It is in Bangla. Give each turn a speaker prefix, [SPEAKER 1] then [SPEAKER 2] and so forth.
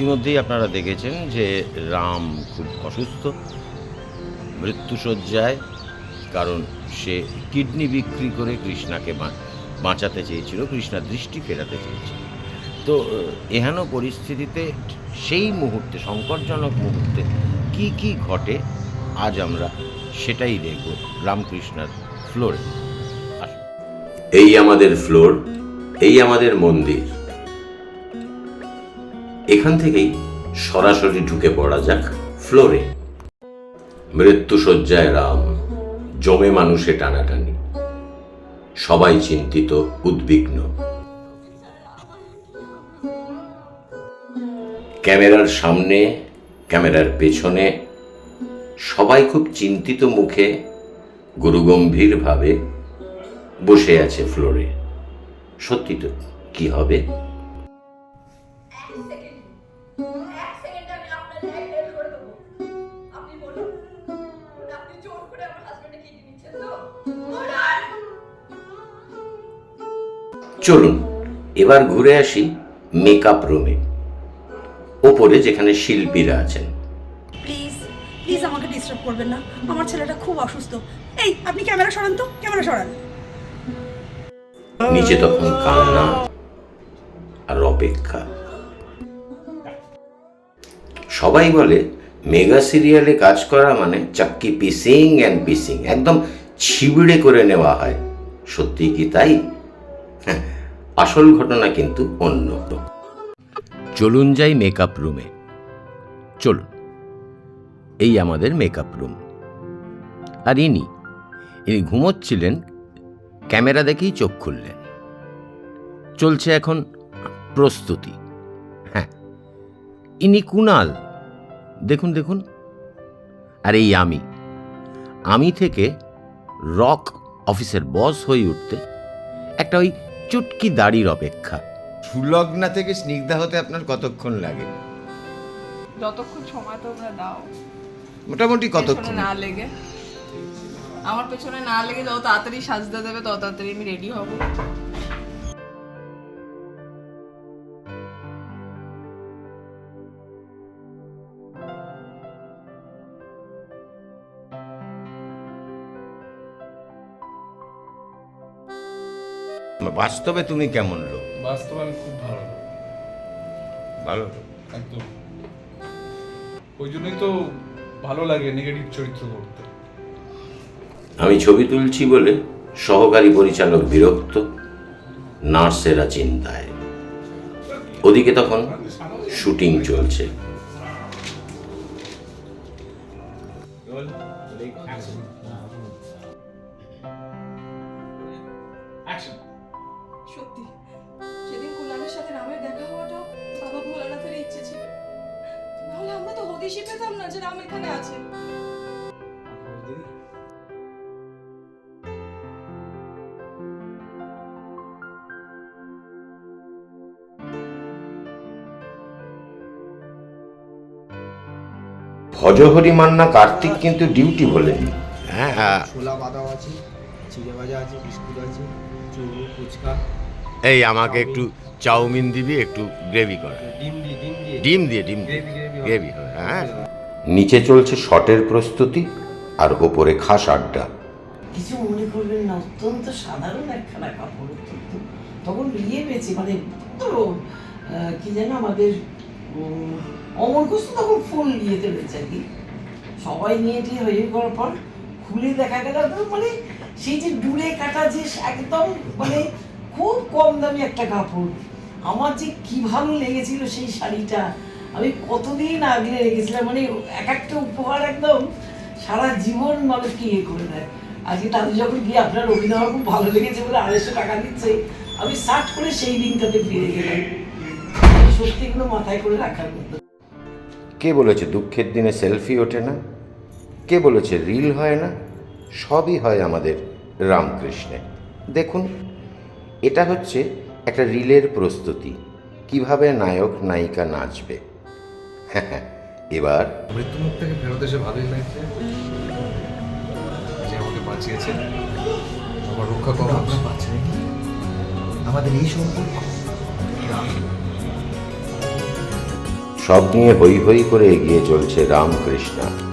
[SPEAKER 1] ইতিমধ্যেই আপনারা দেখেছেন যে রাম খুব অসুস্থ মৃত্যুসজ্জায় কারণ সে কিডনি বিক্রি করে কৃষ্ণাকে বাঁচাতে চেয়েছিল কৃষ্ণার দৃষ্টি ফেরাতে চেয়েছিল। তো এহেন পরিস্থিতিতে সেই মুহূর্তে, সংকটজনক মুহূর্তে কি কি ঘটে, আজ আমরা সেটাই দেখব রামকৃষ্ণার ফ্লোরে
[SPEAKER 2] এই আমাদের ফ্লোর এই আমাদের মন্দির। এখান থেকেই সরাসরি ঢুকে পড়া যাক ফ্লোরে। মৃত্যুসজ্জায় রাম, জমে মানুষে টানাটানি। সবাই চিন্তিত, উদ্বিগ্ন। ক্যামেরার সামনে, ক্যামেরার পেছনে, সবাই খুব চিন্তিত মুখে, গুরুগম্ভীরভাবে বসে আছে ফ্লোরে। সত্যি তো কি হবে? চলুন এবার ঘুরে আসি মেকআপ রুমে ওপরে যেখানে শিল্পীরা আছেন।
[SPEAKER 3] প্লিজ প্লিজ আমাকে ডিস্টার্ব করবেন না। আমার ছেলেটা খুব অসুস্থ। এই আপনি ক্যামেরা সরান তো ক্যামেরা সরান।
[SPEAKER 2] নিচে তখন কান্না আর অপেক্ষা। সবাই বলে মেগা সিরিয়ালে কাজ করা মানে চাক্কি পিসিং অ্যান্ড পিসিং একদম ছিবিড়ে করে নেওয়া হয়। সত্যি কি তাই? হ্যাঁ, আসল ঘটনা কিন্তু অন্য
[SPEAKER 1] চলুন যাই মেকআপ রুমে চলুন। এই আমাদের মেকআপ রুম আর ইনি ইনি ঘুমোচ্ছিলেন, ক্যামেরা দেখেই চোখ খুললেন। চলছে এখন প্রস্তুতি। হ্যাঁ ইনি কুনাল দেখুন দেখুন। আর এই আমি। আমি থেকে রক অফিসের বস হয়ে উঠতে একটা ওই চুটকি দাড়ির অপেক্ষা। সুলগ্না থেকে স্নিগ্ধা হতে আপনার কতক্ষণ লাগে?
[SPEAKER 4] যতক্ষণ সময় তোমরা দাও।
[SPEAKER 1] মোটামুটি কতক্ষণ?
[SPEAKER 4] না লেগে। আমার পেছনে না লেগে যত তাড়াতাড়ি সাজতে দেবে তত তাড়াতাড়ি আমি রেডি হব।
[SPEAKER 1] বাস্তবে তুমি কেমন লোক?
[SPEAKER 5] বাস্তবে আমি খুব ভালো লোক,
[SPEAKER 1] ভালো?
[SPEAKER 5] একদম। ওই জন্যই তো ভালো লাগে নেগেটিভ চরিত্র করতে।
[SPEAKER 2] আমি ছবি তুলছি বলে সহকারী পরিচালক বিরক্ত নার্সেরা চিন্তায়। ওদিকে তখন শুটিং চলছে।
[SPEAKER 4] সত্যি সেদিন কুলালের সাথে রামের দেখা হওয়াটা বাবা ভোলানাথের ইচ্ছে ছিল নাহলে আমরা তো হদিশই পেতাম না যে রাম এখানে আছে।
[SPEAKER 2] ভজহরি মান্না কার্তিক কিন্তু ডিউটি বলেনি
[SPEAKER 1] হ্যাঁ হ্যাঁ।
[SPEAKER 6] ছোলা বাদাম আছে চিড়ে ভাজা আছে বিস্কুট আছে চুড়ো ফুচকা।
[SPEAKER 1] এই আমাকে একটু চাউমিন দিবি একটু গ্রেভি কর।
[SPEAKER 6] ডিম দিয়ে ডিম দিয়ে?
[SPEAKER 1] ডিম দিয়ে
[SPEAKER 6] গ্রেভি
[SPEAKER 1] হ্যাঁ।
[SPEAKER 2] নিচে চলছে শটের প্রস্তুতি আর ওপরে খাস আড্ডা।
[SPEAKER 7] কিছু মনে করবেন না অত্যন্ত সাধারণ একখানা কাপড় অত্যন্ত। তখন বিয়ে পেয়েছি মানে তো কি যেন আমাদের অমর ঘোষ তখন ফুল বিয়েতে পেয়েছে আর কি। সবাই নিয়ে টিয়ে হয়ে করার পর খুলে দেখা গেল মানে সেই যে ডুলে কাটা যে একদম মানে খুব কম দামি একটা কাপড়। আমার যে কি ভালো লেগেছিল সেই শাড়িটা আমি কতদিন আগে রেখেছিলাম মানে এক একটা উপহার একদম সারা জীবন মানুষকে ইয়ে করে দেয়। আজকে তাদের যখন গিয়ে আপনার অভিনয় খুব ভালো লেগেছে বলে আড়াইশো টাকা দিচ্ছে, আমি সার্চ করে সেই দিনটাতে ফিরে গেলাম। সত্যি এগুলো মাথায় করে রাখার মতো
[SPEAKER 2] কে বলেছে দুঃখের দিনে সেলফি ওঠে না? কে বলেছে রিল হয় না? সবই হয় আমাদের রামকৃষ্ণে দেখুন এটা হচ্ছে একটা রিলের প্রস্তুতি। কীভাবে নায়ক নায়িকা নাচবে? হ্যাঁ এবার
[SPEAKER 8] মৃত্যুমুখ থেকে ফেরত এসে ভালোই লাগছে। যে আমাকে বাঁচিয়েছে। আমার রক্ষা করা।
[SPEAKER 6] আমাদের এই সম্পর্ক?
[SPEAKER 2] সব নিয়ে হই হই করে এগিয়ে চলছে রামকৃষ্ণা।